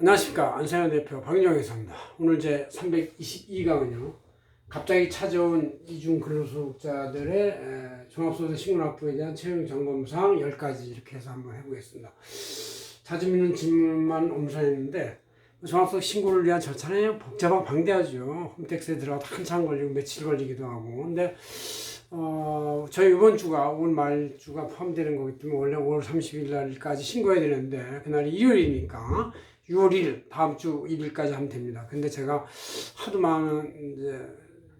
안녕하십니까 안세현 대표 박윤영에서입니다. 오늘 제 322강은요. 갑자기 찾아온 이중 근로소득자들의 에, 종합소득 신고납부에 대한 채용 점검사항 10가지 이렇게 해서 한번 해보겠습니다. 자주 믿는 질문만 엄선했는데 종합소득 신고를 위한 절차는 복잡하고 방대하죠. 홈택스에 들어가도 한참 걸리고 며칠 걸리기도 하고 근데 어, 저희 이번 주가 5월 말주가 포함되는 거기 때문에 원래 5월 30일 날까지 신고해야 되는데 그날이 일요일이니까 6월 1일 다음 주 1일까지 하면 됩니다. 근데 제가 하도 많은 이제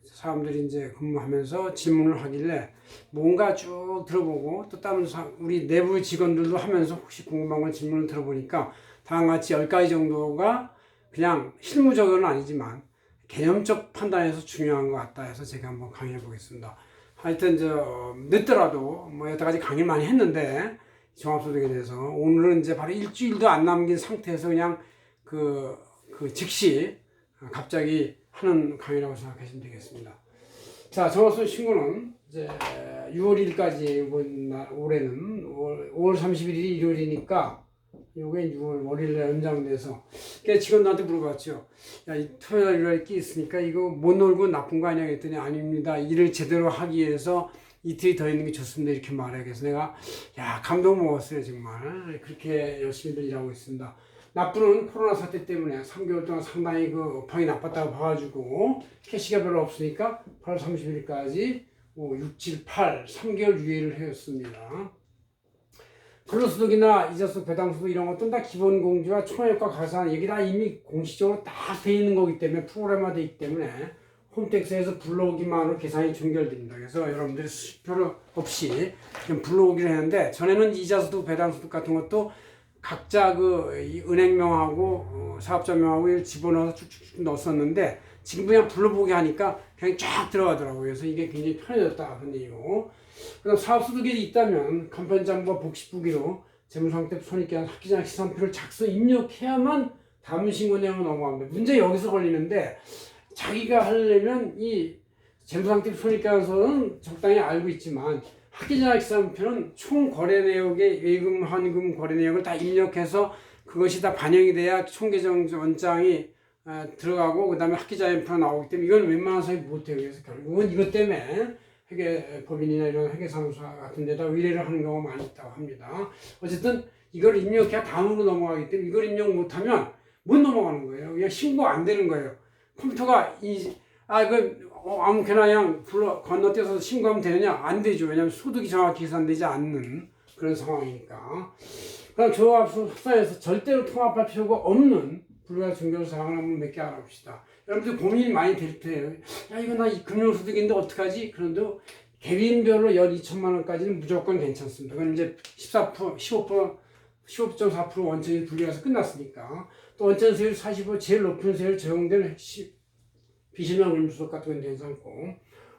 사람들이 이제 근무하면서 질문을 하길래 뭔가 쭉 들어보고 또 다른 사- 우리 내부 직원들도 하면서 혹시 궁금한 걸 질문을 들어보니까 다음과 같이 10가지 정도가 그냥 실무적으로는 아니지만 개념적 판단에서 중요한 것 같다 해서 제가 한번 강의해 보겠습니다. 하여튼 저 늦더라도 뭐 여태까지 강의 많이 했는데 종합소득에 대해서 오늘은 이제 바로 일주일도 안 남긴 상태에서 그냥 그, 그 즉시 갑자기 하는 강의라고 생각하시면 되겠습니다. 자, 종합소득 신고는 이제 6월 1일까지 이번 날, 올해는 5월, 5월 31일이 일요일이니까 요게 6월 월요일에 연장돼서 그러니까 직원들한테 물어봤죠. 야, 이 토요일 날끼 있으니까 이거 못 놀고 나쁜 거 아니야? 그랬더니 아닙니다. 일을 제대로 하기 위해서 이틀이 더 있는 게 좋습니다. 이렇게 말해. 그래서 내가 야 감동 먹었어요 정말. 그렇게 열심히들 일하고 있습니다. 나쁘는 코로나 사태 때문에 3개월 동안 상당히 그 업황이 나빴다고 봐가지고 캐시가 별로 없으니까 8월 30일까지 6, 7, 8 3개월 유예를 했습니다. 근로소득이나 이자소득, 배당소득 이런 것들은 다 기본공제와 총액과 가산 얘기 다 이미 공식적으로 다 돼 있는 거기 때문에 프로그램화돼 있기 때문에 홈택스에서 불러오기만으로 계산이 종결됩니다. 그래서 여러분들이 수표로 없이 불러오기를 했는데 전에는 이자소득, 배당소득 같은 것도 각자 그이 은행명하고 어, 사업자명하고 집어넣어서 쭉쭉쭉 넣었었는데 지금 그냥 불러보게 하니까 그냥 쫙 들어가더라고요. 그래서 이게 굉장히 편해졌다 그런 얘기고. 그다음 사업소득이 있다면 간편장부와 복식부기로 재무상태 손익계산 학기장 시산표를 작성 입력해야만 다음 신고 내용으로 넘어갑니다. 문제 여기서 걸리는데 자기가 하려면 이 재무상태 손익계산서는 적당히 알고 있지만 시산표는 총 거래 내역의 예금, 환금 거래 내역을 다 입력해서 그것이 다 반영이 돼야 총계정 원장이 어, 들어가고 그 다음에 학기자인표가 나오기 때문에 이건 웬만한 사람이 못해요. 그래서 결국은 이것 때문에 회계 법인이나 이런 회계사무소 같은 데다 의뢰를 하는 경우가 많이 있다고 합니다. 어쨌든 이걸 입력해야 다음으로 넘어가기 때문에 이걸 입력 못하면 못 넘어가는 거예요. 그냥 신고 안 되는 거예요. 컴퓨터가 이, 아, 그, 어, 아무렇게나 그냥 불러, 건너뛰어서 신고하면 되느냐? 안 되죠. 왜냐하면 소득이 정확히 계산되지 않는 그런 상황이니까. 그럼 조합합산에서 절대로 통합할 필요가 없는 불가 중견 사항을 한번 몇 개 알아봅시다. 여러분들 고민이 많이 될 테예요. 야, 이거 나이 금융소득인데 어떡하지? 그런데 개인별로 연 2천만 원까지는 무조건 괜찮습니다. 그건 이제 14%, 15%, 15.4% 원천이 분리해서 끝났으니까. 또 원천 세율 45 제일 높은 세율 적용된 시- 비실명 금수속 같은 건 괜찮고.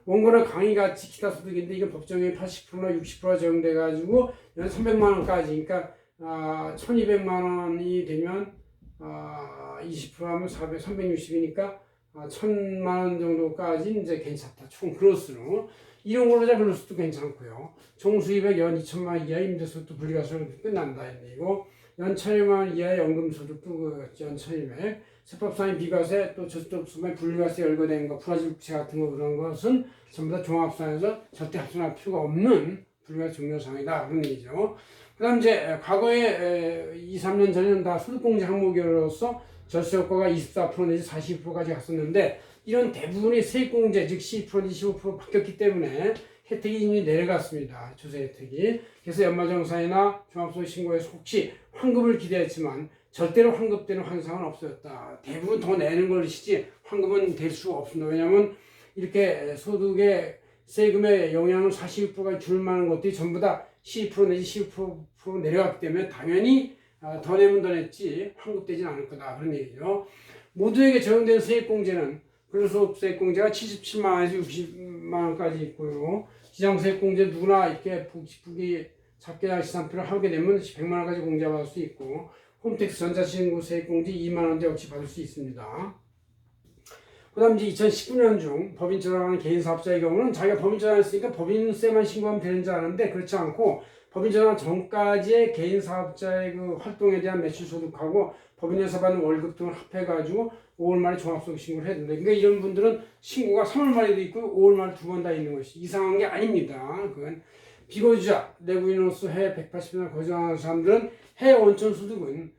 원고는 강의가 지키다 소득인데 이건 법정에 80%나 60%가 적용돼 가지고 연 300만 원까지. 그러니까 아, 1,200만 원이 되면 아, 20% 하면 400, 360이니까 아, 1,000만 원 정도까지 이제 괜찮다. 총 그로스로. 이런 걸로 잡은 수도 괜찮고요. 총수입액 연 2천만 원 이하 임대소득 분리가 소득 끝난다. 이거 연 1,200만 원 이하의 연금소득도 그연 1,200. 세법상의 비과세 또 저소득수매 분리과세 열거된 거 부가지급세 같은 거 그런 것은 전부 다 종합상에서 절대 합산할 필요가 없는 분리과세 종료상이다 그런 얘기죠. 그다음 이제 과거에 2, 3년 전에는 다 소득공제 항목으로서 절세 효과가 24% 내지 42%까지 갔었는데 이런 대부분이 세액공제 즉12% 내지 15% 바뀌었기 때문에 혜택이 이미 내려갔습니다. 조세 혜택이. 그래서 연말정산이나 종합소득 신고에서 혹시 환급을 기대했지만 절대로 환급되는 환상은 없었다. 대부분 더 내는 것이지 환급은 될 수가 없습니다. 왜냐하면 이렇게 소득의 세금의 영향을 41%가 줄 만한 것들이 전부 다 12% 내지 15% 내려갔기 때문에 당연히 아, 더 내면 더 냈지 환급되진 않을 거다 그런 얘기죠. 모두에게 적용된 세액공제는 근로소득세액공제가 77만 원에서 60만 원까지 있고요. 지장세액공제 누구나 이렇게 북이 작게 시산표를 하게 되면 100만 원까지 공제받을 수 있고 홈택스 전자신고 세액공제 2만 원대 역시 받을 수 있습니다. 그 다음 이제 2019년 중 법인 처장하는 개인 사업자의 경우는 자기가 법인 처장했으니까 법인세만 신고하면 되는 줄 아는데 그렇지 않고 법인 전환 전까지의 개인 사업자의 그 활동에 대한 매출 소득하고 법인에서 받는 월급 등을 합해가지고 5월 말에 종합소득 신고를 해야 된다. 그러니까 이런 분들은 신고가 3월 말에도 있고 5월 말두번 다 있는 것이 이상한 게 아닙니다. 그건 비거주자, 내국인으로서 해외 180년 거주하는 사람들은 해외 원천 소득은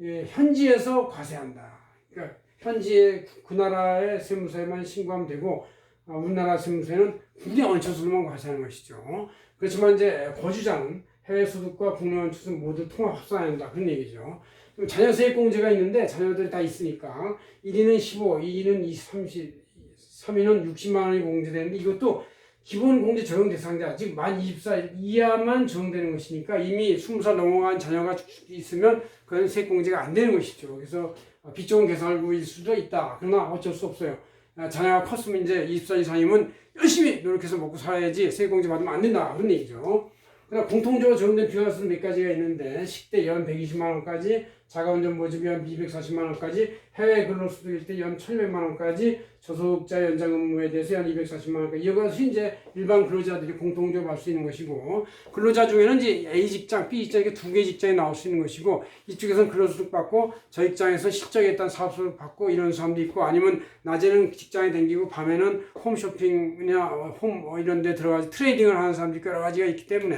예, 현지에서 과세한다. 그러니까 현지의 그 나라의 세무서에만 신고하면 되고 아, 우리나라 세무서에는 국내 소득만 과세하는 것이죠. 그렇지만 이제 거주자는 해외 소득과 국내 소득 모두 통합 합산해야 한다. 그런 얘기죠. 자녀 세액공제가 있는데 자녀들이 다 있으니까 1위는 15, 2위는 20, 30, 3위는 60만 원이 공제되는데 이것도 기본 공제 적용 대상자 즉 만 24일 이하만 적용되는 것이니까 이미 20살 넘어간 자녀가 있으면 그건 세액공제가 안 되는 것이죠. 그래서 빚 좋은 개설구일 수도 있다. 그러나 어쩔 수 없어요. 아, 자녀가 컸으면 이제 20살 이상이면 열심히 노력해서 먹고 살아야지 세액공제 받으면 안 된다. 그런 얘기죠. 그러나 공통적으로 적용된 비과세는 몇 가지가 있는데 식대 연 120만 원까지 자가운전 모집 연 240만 원까지 해외 근로소득일 때 연 1,100만 원까지 저소득자 연장 근무에 대해서 연 240만 원까지. 이것이 이제 일반 근로자들이 공통적으로 받을 수 있는 것이고 근로자 중에는 이제 A 직장, B 직장 이렇게 두 개 직장이 나올 수 있는 것이고 이쪽에서는 근로소득 받고 저 입장에서 실적에 따른 사업소득 받고 이런 사람도 있고 아니면 낮에는 직장에 다니고 밤에는 홈쇼핑이나 홈뭐 이런 데 들어가서 트레이딩을 하는 사람들이 여러 가지가 있기 때문에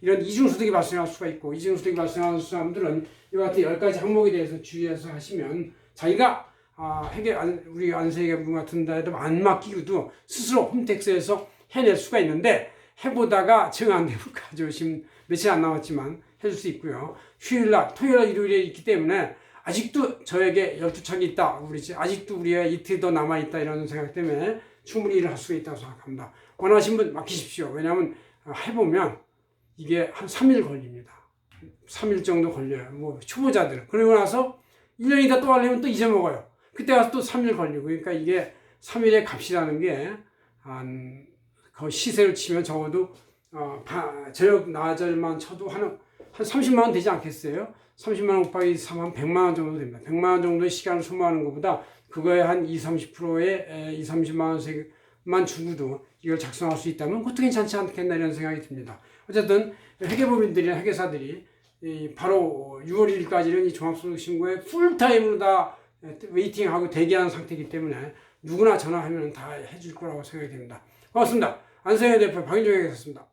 이런 이중소득이 발생할 수가 있고 이중소득이 발생하는 사람들은 이와 같은 열 가지 항목에 대해서 주의해서 하시면 자기가 아, 안, 우리 안세계분 같은 데도 안 맡기고도 스스로 홈택스에서 해낼 수가 있는데 해보다가 정안 되면 가져오시면 며칠 안 남았지만 해줄 수 있고요. 휴일날, 토요일날, 일요일에 있기 때문에 아직도 저에게 12차기 있다. 우리 집 아직도 우리의 이틀 더 남아 있다. 이런 생각 때문에 충분히 일을 할 수가 있다고 생각합니다. 원하신 분 맡기십시오. 왜냐하면 아, 해보면 이게 한 3일 걸립니다. 3일 정도 걸려요. 뭐 초보자들. 그리고 나서 1년이다 또 하려면 또 잊어먹어요. 그때 가서 또 3일 걸리고. 그러니까 이게 3일의 값이라는 게, 한, 그 시세를 치면 적어도, 어, 바, 저녁 나절만 쳐도 한, 한 30만 원 되지 않겠어요? 30만 원 곱하기 3한 100만 원 정도 됩니다. 100만 원 정도의 시간을 소모하는 것보다 그거에 한 20, 30%의 20, 30만 원씩만 주고도 이걸 작성할 수 있다면 그것도 괜찮지 않겠나 이런 생각이 듭니다. 어쨌든 회계법인들이나 회계사들이 이 바로 6월 1일까지는 이 종합소득신고에 풀타임으로 다 웨이팅하고 대기하는 상태이기 때문에 누구나 전화하면 다 해줄 거라고 생각이 됩니다. 고맙습니다. 안성현 대표 박인종이었습니다.